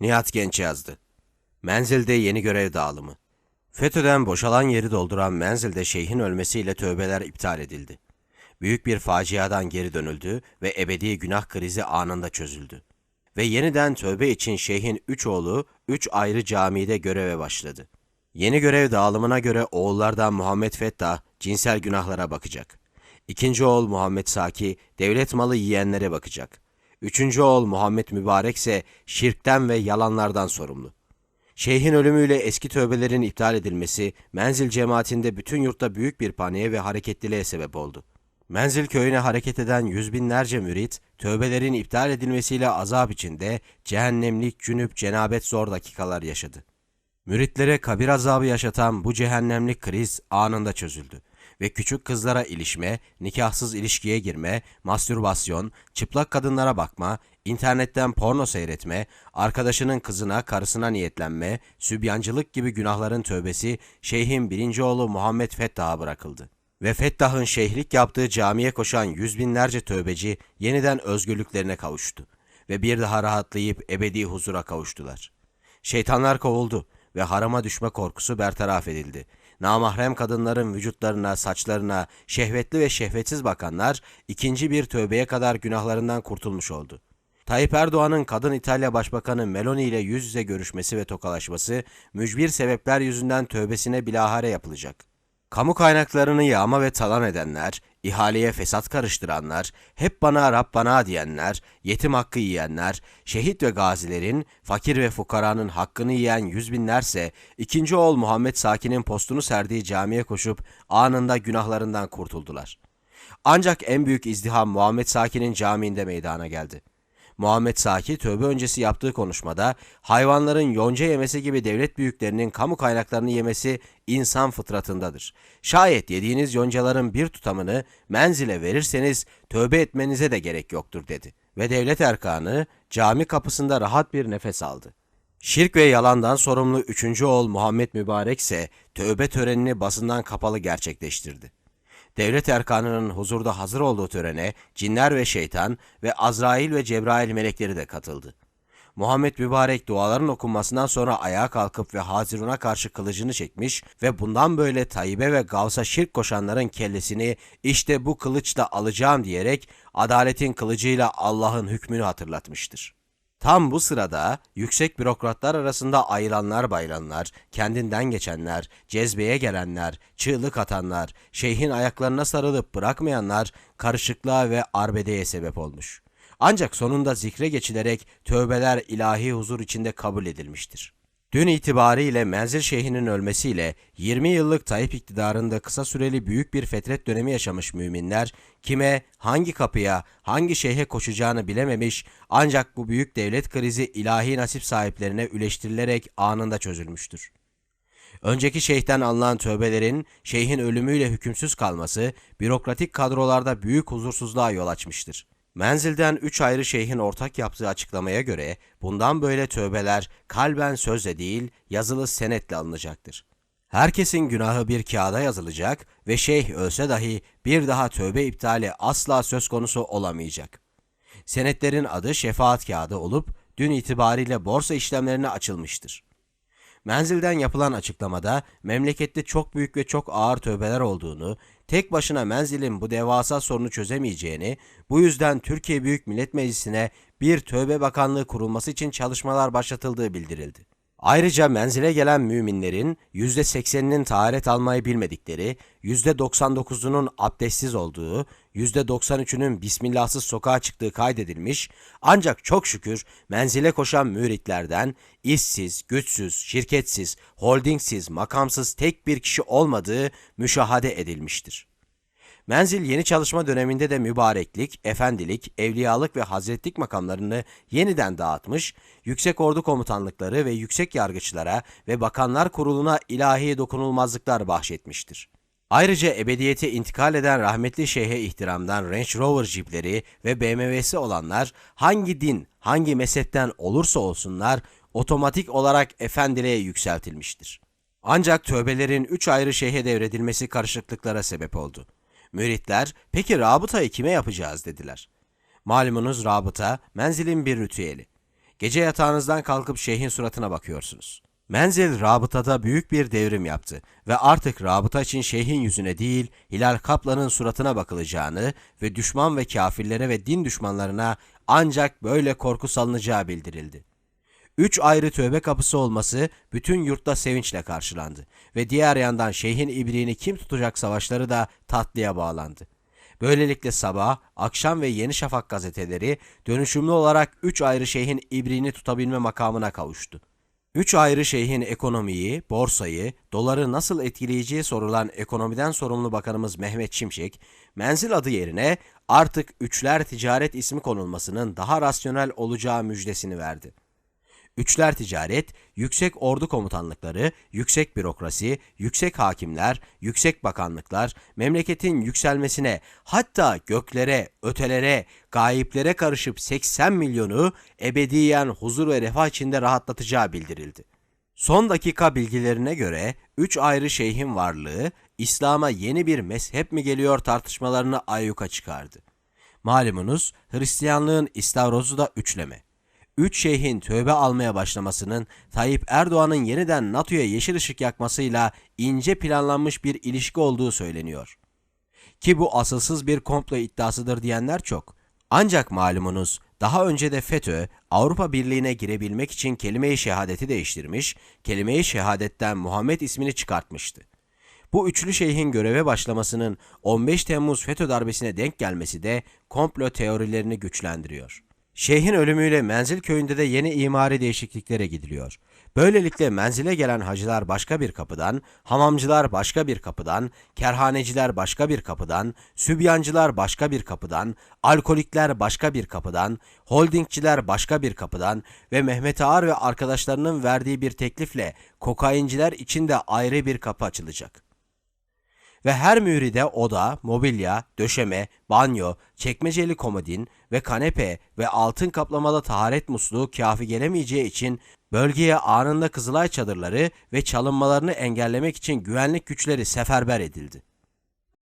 Nihat Genç yazdı. Menzilde yeni görev dağılımı. FETÖ'den boşalan yeri dolduran menzilde şeyhin ölmesiyle tövbeler iptal edildi. Büyük bir faciadan geri dönüldü ve ebedi günah krizi anında çözüldü. Ve yeniden tövbe için şeyhin üç oğlu üç ayrı camide göreve başladı. Yeni görev dağılımına göre oğullardan Muhammed Fettah cinsel günahlara bakacak. İkinci oğul Muhammed Saki devlet malı yiyenlere bakacak. Üçüncü oğul Muhammed Mübarek ise şirkten ve yalanlardan sorumlu. Şeyhin ölümüyle eski tövbelerin iptal edilmesi Menzil cemaatinde bütün yurtta büyük bir paniğe ve hareketliliğe sebep oldu. Menzil köyüne hareket eden yüz binlerce mürit, tövbelerin iptal edilmesiyle azap içinde cehennemlik, cünüp, cenabet zor dakikalar yaşadı. Müritlere kabir azabı yaşatan bu cehennemlik kriz anında çözüldü ve küçük kızlara ilişme, nikahsız ilişkiye girme, mastürbasyon, çıplak kadınlara bakma, internetten porno seyretme, arkadaşının kızına, karısına niyetlenme, sübyancılık gibi günahların tövbesi Şeyhin birinci oğlu Muhammed Fettah'a bırakıldı. Ve Fettah'ın şeyhlik yaptığı camiye koşan yüz binlerce tövbeci yeniden özgürlüklerine kavuştu ve bir daha rahatlayıp ebedi huzura kavuştular. Şeytanlar kovuldu ve harama düşme korkusu bertaraf edildi. Namahrem kadınların vücutlarına, saçlarına, şehvetli ve şehvetsiz bakanlar ikinci bir tövbeye kadar günahlarından kurtulmuş oldu. Tayyip Erdoğan'ın kadın İtalya Başbakanı Meloni ile yüz yüze görüşmesi ve tokalaşması mücbir sebepler yüzünden tövbesine bilahare yapılacak. Kamu kaynaklarını yağma ve talan edenler, ihaleye fesat karıştıranlar, hep bana Rab bana diyenler, yetim hakkı yiyenler, şehit ve gazilerin, fakir ve fukaranın hakkını yiyen yüz binlerse, ikinci oğul Muhammed Sakin'in postunu serdiği camiye koşup anında günahlarından kurtuldular. Ancak en büyük izdiham Muhammed Sakin'in camiinde meydana geldi. Muhammed Saki tövbe öncesi yaptığı konuşmada hayvanların yonca yemesi gibi devlet büyüklerinin kamu kaynaklarını yemesi insan fıtratındadır. Şayet yediğiniz yoncaların bir tutamını menzile verirseniz tövbe etmenize de gerek yoktur dedi. Ve devlet erkanı cami kapısında rahat bir nefes aldı. Şirk ve yalandan sorumlu üçüncü oğul Muhammed Mübarek ise tövbe törenini basından kapalı gerçekleştirdi. Devlet erkanının huzurda hazır olduğu törene cinler ve şeytan ve Azrail ve Cebrail melekleri de katıldı. Muhammed Mübarek duaların okunmasından sonra ayağa kalkıp ve Hazirun'a karşı kılıcını çekmiş ve bundan böyle Tayyip'e ve Gavs'a şirk koşanların kellesini işte bu kılıçla alacağım diyerek adaletin kılıcıyla Allah'ın hükmünü hatırlatmıştır. Tam bu sırada yüksek bürokratlar arasında ayılanlar bayılanlar, kendinden geçenler, cezbeye gelenler, çığlık atanlar, şeyhin ayaklarına sarılıp bırakmayanlar karışıklığa ve arbedeye sebep olmuş. Ancak sonunda zikre geçilerek tövbeler ilahi huzur içinde kabul edilmiştir. Dün itibariyle Menzil Şeyh'inin ölmesiyle 20 yıllık Tayyip iktidarında kısa süreli büyük bir fetret dönemi yaşamış müminler, kime, hangi kapıya, hangi şeyhe koşacağını bilememiş ancak bu büyük devlet krizi ilahi nasip sahiplerine üleştirilerek anında çözülmüştür. Önceki şeyhten alınan tövbelerin şeyhin ölümüyle hükümsüz kalması bürokratik kadrolarda büyük huzursuzluğa yol açmıştır. Menzil'den üç ayrı şeyhin ortak yaptığı açıklamaya göre bundan böyle tövbeler kalben sözle değil yazılı senetle alınacaktır. Herkesin günahı bir kağıda yazılacak ve şeyh ölse dahi bir daha tövbe iptali asla söz konusu olamayacak. Senetlerin adı şefaat kağıdı olup dün itibariyle borsa işlemlerine açılmıştır. Menzilden yapılan açıklamada memlekette çok büyük ve çok ağır tövbeler olduğunu, tek başına menzilin bu devasa sorunu çözemeyeceğini, bu yüzden Türkiye Büyük Millet Meclisi'ne bir tövbe bakanlığı kurulması için çalışmalar başlatıldığı bildirildi. Ayrıca menzile gelen müminlerin %80'inin taharet almayı bilmedikleri, %99'unun abdestsiz olduğu, %93'ünün bismillahsız sokağa çıktığı kaydedilmiş ancak çok şükür menzile koşan müritlerden işsiz, güçsüz, şirketsiz, holdingsiz, makamsız tek bir kişi olmadığı müşahade edilmiştir. Menzil yeni çalışma döneminde de mübareklik, efendilik, evliyalık ve hazretlik makamlarını yeniden dağıtmış, yüksek ordu komutanlıkları ve yüksek yargıçlara ve bakanlar kuruluna ilahi dokunulmazlıklar bahşetmiştir. Ayrıca ebediyete intikal eden rahmetli şeyhe ihtiramdan Range Rover jipleri ve BMW'si olanlar hangi din, hangi mezhepten olursa olsunlar otomatik olarak efendiliğe yükseltilmiştir. Ancak tövbelerin üç ayrı şeyhe devredilmesi karışıklıklara sebep oldu. Müritler peki rabıtayı kime yapacağız dediler. Malumunuz rabıta menzilin bir ritüeli. Gece yatağınızdan kalkıp şeyhin suratına bakıyorsunuz. Menzil rabıtada büyük bir devrim yaptı ve artık rabıta için şeyhin yüzüne değil Hilal Kaplan'ın suratına bakılacağını ve düşman ve kafirlere ve din düşmanlarına ancak böyle korku salınacağı bildirildi. Üç ayrı tövbe kapısı olması bütün yurtta sevinçle karşılandı ve diğer yandan şeyhin ibriğini kim tutacak savaşları da tatlıya bağlandı. Böylelikle sabah, akşam ve Yeni Şafak gazeteleri dönüşümlü olarak üç ayrı şeyhin ibriğini tutabilme makamına kavuştu. Üç ayrı şeyhin ekonomiyi, borsayı, doları nasıl etkileyeceği sorulan ekonomiden sorumlu bakanımız Mehmet Şimşek, menzil adı yerine artık Üçler Ticaret ismi konulmasının daha rasyonel olacağı müjdesini verdi. Üçler ticaret, yüksek ordu komutanlıkları, yüksek bürokrasi, yüksek hakimler, yüksek bakanlıklar, memleketin yükselmesine, hatta göklere, ötelere, gayiplere karışıp 80 milyonu ebediyen huzur ve refah içinde rahatlatacağı bildirildi. Son dakika bilgilerine göre üç ayrı şeyhin varlığı İslam'a yeni bir mezhep mi geliyor tartışmalarını ayyuka çıkardı. Malumunuz Hristiyanlığın istavrozu da üçleme. Üç şeyhin tövbe almaya başlamasının Tayyip Erdoğan'ın yeniden NATO'ya yeşil ışık yakmasıyla ince planlanmış bir ilişki olduğu söyleniyor. Ki bu asılsız bir komplo iddiasıdır diyenler çok. Ancak malumunuz daha önce de FETÖ Avrupa Birliği'ne girebilmek için kelime-i şehadeti değiştirmiş, kelime-i şehadetten Muhammed ismini çıkartmıştı. Bu üçlü şeyhin göreve başlamasının 15 Temmuz FETÖ darbesine denk gelmesi de komplo teorilerini güçlendiriyor. Şeyhin ölümüyle Menzil köyünde de yeni imari değişikliklere gidiliyor. Böylelikle menzile gelen hacılar başka bir kapıdan, hamamcılar başka bir kapıdan, kerhaneciler başka bir kapıdan, sübyancılar başka bir kapıdan, alkolikler başka bir kapıdan, holdingçiler başka bir kapıdan ve Mehmet Ağar ve arkadaşlarının verdiği bir teklifle kokainciler için de ayrı bir kapı açılacak ve her müride oda, mobilya, döşeme, banyo, çekmeceli komodin ve kanepe ve altın kaplamalı taharet musluğu kafi gelemeyeceği için bölgeye anında Kızılay çadırları ve çalınmalarını engellemek için güvenlik güçleri seferber edildi.